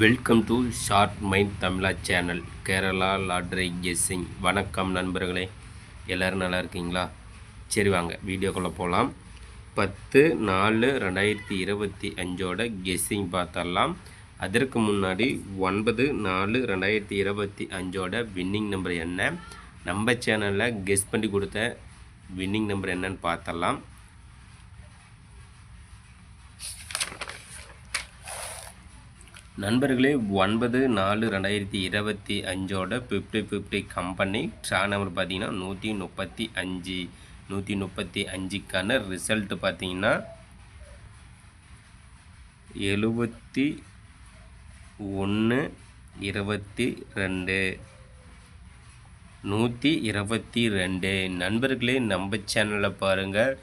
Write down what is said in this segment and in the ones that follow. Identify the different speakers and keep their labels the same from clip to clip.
Speaker 1: Welcome to short mind Tamizha channel Kerala lottery guessing வணக்கம் நண்பர்களே. எல்லோரும் நல்லா இருக்கீங்களா? சரி வாங்க வீடியோக்குள்ளே போகலாம் பத்து நாலு ரெண்டாயிரத்தி இருபத்தி அஞ்சோட கெஸ்ஸிங் பார்த்தரலாம் அதற்கு முன்னாடி ஒன்பது நாலு ரெண்டாயிரத்தி இருபத்தி அஞ்சோட வின்னிங் நம்பர் என்ன? நம்ம சேனலில் கெஸ் பண்ணி கொடுத்த வின்னிங் நம்பர் என்னன்னு பார்த்தரலாம் நண்பர்களே ஒன்பது நாலு ரெண்டாயிரத்தி இருபத்தி அஞ்சோட fifty fifty company draw number பார்த்தீங்கன்னா நூற்றி முப்பத்தி அஞ்சு. நூற்றி முப்பத்தி அஞ்சுக்கான ரிசல்ட்டு பார்த்தீங்கன்னா எழுபத்தி ஒன்று இருபத்தி ரெண்டு. நூற்றி இருபத்தி ரெண்டு. நண்பர்களே நம்ம சேனலில் பாருங்கள்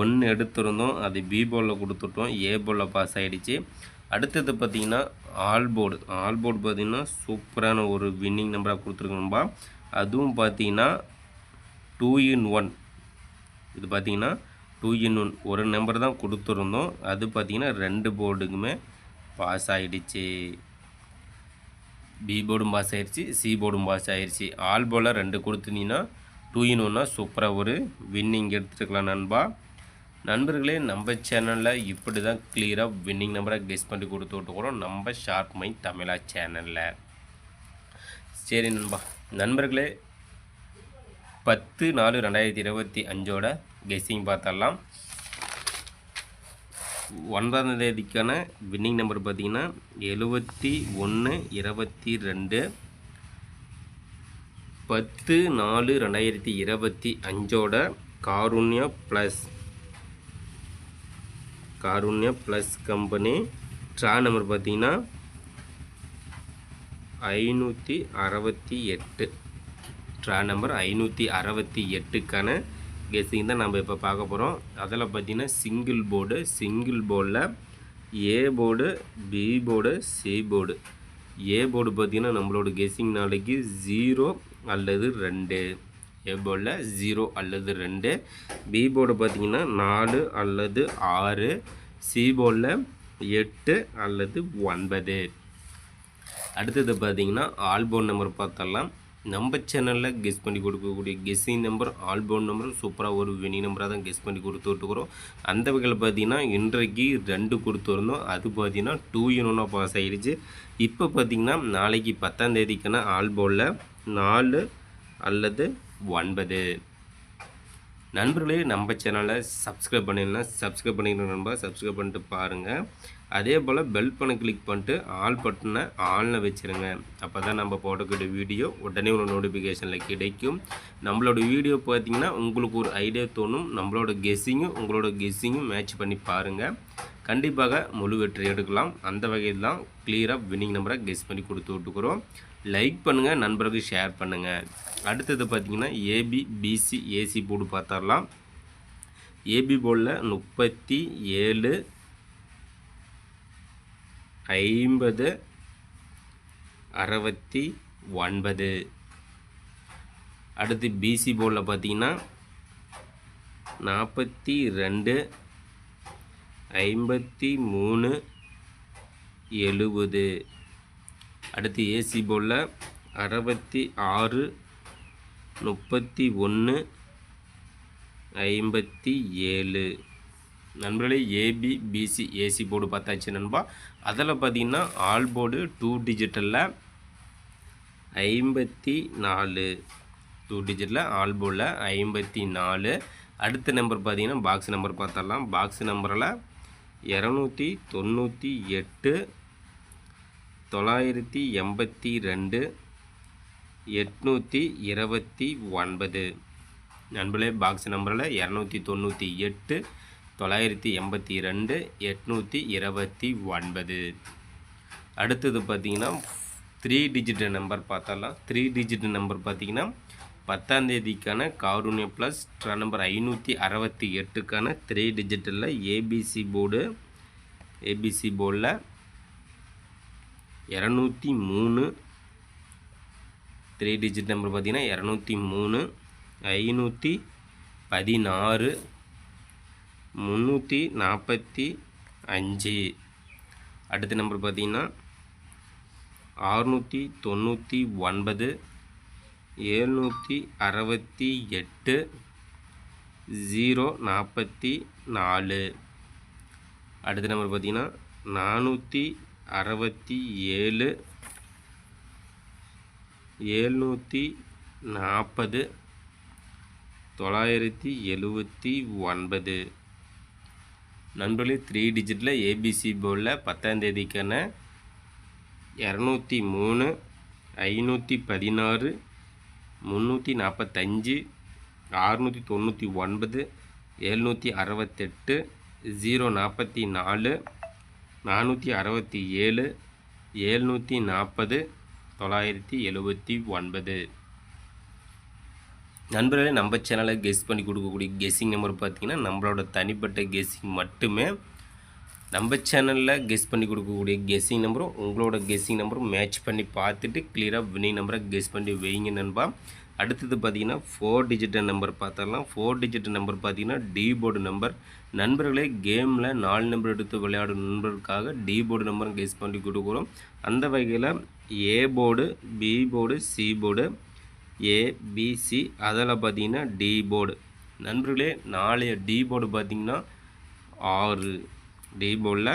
Speaker 1: ஒன்று எடுத்திருந்தோம் அது பி போலில் கொடுத்துட்டோம். ஏ போலில் பாஸ் ஆகிடுச்சு அடுத்தது பார்த்திங்கன்னா ஆல்போர்டு ஆல்போர்டு பார்த்திங்கன்னா சூப்பரான ஒரு வின்னிங் நம்பராக கொடுத்துருக்கணும்பா. அதுவும் பார்த்திங்கன்னா டூ இன் ஒன் இது பார்த்திங்கன்னா டூ இன் ஒன் ஒரு நம்பர் தான் கொடுத்துருந்தோம். அது பார்த்திங்கன்னா ரெண்டு போர்டுக்குமே பாஸ் ஆகிடுச்சு பி போர்டும் பாஸ் ஆகிடுச்சு சி போர்டும் பாஸ் ஆயிடுச்சு ஆல் ரெண்டு கொடுத்துனீங்கன்னா டூ இன் ஒன்னா சூப்பராக ஒரு வின்னிங் எடுத்துருக்கலாம் நண்பா. நண்பர்களே நம்ம சேனலில் இப்படி தான் கிளியராக வின்னிங் நம்பரை கெஸ் பண்ணி கொடுத்து விட்டுக்கிறோம் நம்ம ஷார்ப் மைண்ட் தமிழா சேனலில் சரி நண்பா நண்பர்களே பத்து நாலு ரெண்டாயிரத்தி இருபத்தி அஞ்சோட கெஸ்ஸிங் பார்த்தரலாம் ஒன்பதாம் தேதிக்கான வின்னிங் நம்பர் பார்த்திங்கன்னா எழுபத்தி ஒன்று இருபத்தி ரெண்டு பத்து நாலு ரெண்டாயிரத்தி இருபத்தி அஞ்சோட Karunya plus Karunya plus company draw number பார்த்தீங்கன்னா ஐநூற்றி அறுபத்தி எட்டு. ட்ரா நம்பர் ஐநூற்றி அறுபத்தி எட்டுக்கான கெஸ்ஸிங் தான் நம்ம இப்போ பார்க்க போகிறோம் அதில் பார்த்தீங்கன்னா சிங்கிள் போர்டு சிங்கிள் போர்டில் A board B board C board A board பார்த்தீங்கன்னா நம்மளோட கெஸ்ஸிங் நாளைக்கு ஜீரோ அல்லது ரெண்டு. ஏ போர்டில் ஜீரோ அல்லது ரெண்டு. பி போர்டு பார்த்தீங்கன்னா நாலு அல்லது ஆறு. சி போர்டில் எட்டு அல்லது ஒன்பது. அடுத்தது பார்த்தீங்கன்னா ஆல்போன் நம்பர் பார்த்தலாம் நம்ம சேனலில் கெஸ் பண்ணி கொடுக்கக்கூடிய கெஸ்ஸிங் நம்பர் ஆல்போன் நம்பர் சூப்பராக ஒரு வினி நம்பராக தான் கெஸ் பண்ணி கொடுத்து அந்த வகையில் பார்த்தீங்கன்னா இன்றைக்கு ரெண்டு கொடுத்துருந்தோம் அது பார்த்தீங்கன்னா டூ யூனோ பாஸ் ஆகிடுச்சு இப்போ பார்த்தீங்கன்னா நாளைக்கு பத்தாம் தேதிக்கான ஆல்போனில் நாலு அல்லது ஒன்பது. நண்பர்களே நம்ம சேனலை சப்ஸ்கிரைப் பண்ணிடலாம். சப்ஸ்கிரைப் பண்ணிக்கிற நண்பா. சப்ஸ்கிரைப் பண்ணிட்டு பாருங்கள் அதே போல் பெல் பண்ண கிளிக் பண்ணிட்டு ஆல் பட்டனை ஆனில் வச்சுருங்க. அப்போ தான் நம்ம போடக்கூடிய வீடியோ உடனே ஒரு நோட்டிஃபிகேஷனில் கிடைக்கும். நம்மளோட வீடியோ பார்த்திங்கன்னா உங்களுக்கு ஒரு ஐடியா தோணும். நம்மளோட கெஸ்ஸிங்கும் உங்களோட கெஸ்ஸிங்கும் மேட்ச் பண்ணி பாருங்கள் கண்டிப்பாக முழு வெற்றி எடுக்கலாம். அந்த வகையில் தான் கிளியராக வின்னிங் நம்பரை கெஸ் பண்ணி கொடுத்து விட்டுக்கிறோம். லைக் பண்ணுங்கள் நண்பர்களுக்கு ஷேர் பண்ணுங்கள் அடுத்தது பார்த்திங்கன்னா ஏபி பிசி ஏசி போர்டு பார்த்தரலாம் ஏபி போர்டில் முப்பத்தி ஏழு ஐம்பது அறுபத்தி ஒன்பது. அடுத்து பிசி போர்டில் பார்த்தீங்கன்னா நாற்பத்தி ரெண்டு ஐம்பத்தி மூணு எழுபது. அடுத்து ஏசி போர்டில் அறுபத்தி ஆறு முப்பத்தி ஒன்று ஐம்பத்தி ஏழு. நண்பர்களே ஏபி பிசி ஏசி போர்டு பார்த்தாச்சு நண்பா. அதில் பார்த்தீங்கன்னா ஆல் போர்டு டூ டிஜிட்டலில் ஐம்பத்தி நாலு. டூ டிஜிட்டில் ஆல் போர்டில் ஐம்பத்தி நாலு. அடுத்த நம்பர் பார்த்தீங்கன்னா பாக்ஸ் நம்பர் பார்த்தரலாம் பாக்ஸ் நம்பரில் இரநூத்தி தொண்ணூற்றி எட்டு தொள்ளாயிரத்தி எண்பத்தி ரெண்டு. எட்நூற்றி இருபத்தி ஒன்பது. நண்பர்களே பாக்ஸ் நம்பரில் இரநூத்தி தொண்ணூற்றி எட்டு தொள்ளாயிரத்தி எண்பத்தி ரெண்டு எட்நூற்றி இருபத்தி ஒன்பது. அடுத்தது பார்த்திங்கன்னா த்ரீ டிஜிட் நம்பர் பார்த்தலாம் த்ரீ டிஜிட் நம்பர் பார்த்திங்கன்னா பத்தாந்தேதிக்கான தேதிக்கான ப்ளஸ் ட்ரா நம்பர் ஐநூற்றி அறுபத்தி எட்டுக்கான த்ரீ டிஜிட்டலில் ஏபிசி போர்டு ஏபிசி போர்டில் இரநூத்தி மூணு த்ரீ டிஜிட் நம்பர் பார்த்திங்கன்னா இரநூத்தி மூணு ஐநூற்றி பதினாறு முந்நூற்றி நாற்பத்தி அஞ்சு. அடுத்த நம்பர் பார்த்திங்கன்னா அறுநூற்றி தொண்ணூற்றி ஒன்பது ஏழ்நூற்றி அறுபத்தி எட்டு ஜீரோ நாற்பத்தி நாலு. அடுத்த நம்பர் பார்த்தீங்கன்னா நானூற்றி அறுபத்தி ஏழு ஏழ்நூற்றி நாற்பது தொள்ளாயிரத்தி எழுபத்தி ஒன்பது. நண்பர்களே த்ரீ டிஜிட்டில் ஏபிசி போர்டில் பத்தாம் தேதிக்கான இரநூத்தி மூணு ஐநூற்றி பதினாறு முந்நூற்றி நாற்பத்தஞ்சு அறுநூற்றி தொண்ணூற்றி ஒன்பது எழுநூற்றி அறுபத்தெட்டு ஜீரோ நாற்பத்தி நாலு நானூற்றி அறுபத்தி ஏழு ஏழ்நூற்றி நாற்பது தொள்ளாயிரத்தி எழுபத்தி ஒன்பது. நண்பர்களே நம்ம சேனலை கெஸ் பண்ணி கொடுக்கக்கூடிய கெஸ்ஸிங் நம்பர் பார்த்தீங்கன்னா நம்மளோட தனிப்பட்ட கெஸ்ஸிங் மட்டுமே. நம்ம சேனலில் கெஸ் பண்ணி கொடுக்கக்கூடிய கெஸ்ஸிங் நம்பரும் உங்களோட கெஸ்ஸிங் நம்பரும் மேட்ச் பண்ணி பார்த்துட்டு கிளியராக வினிங் நம்பரை கெஸ் பண்ணி வைங்க நண்பா. அடுத்தது பார்த்தீங்கன்னா ஃபோர் டிஜிட் நம்பர் பார்த்தாலாம் ஃபோர் டிஜிட் நம்பர் பார்த்தீங்கன்னா டி போர்டு நம்பர் நண்பர்களே கேமில் நாலு நம்பர் எடுத்து விளையாடும் நண்பர்களுக்காக டி போர்டு நம்பரும் கெஸ் பண்ணி கொடுக்குறோம் அந்த வகையில் A board B board C board ABC அதில் பார்த்தீங்கன்னா டி போர்டு நண்பர்களே நாளைய டி போர்டு பார்த்தீங்கன்னா ஆறு. டி போர்டில்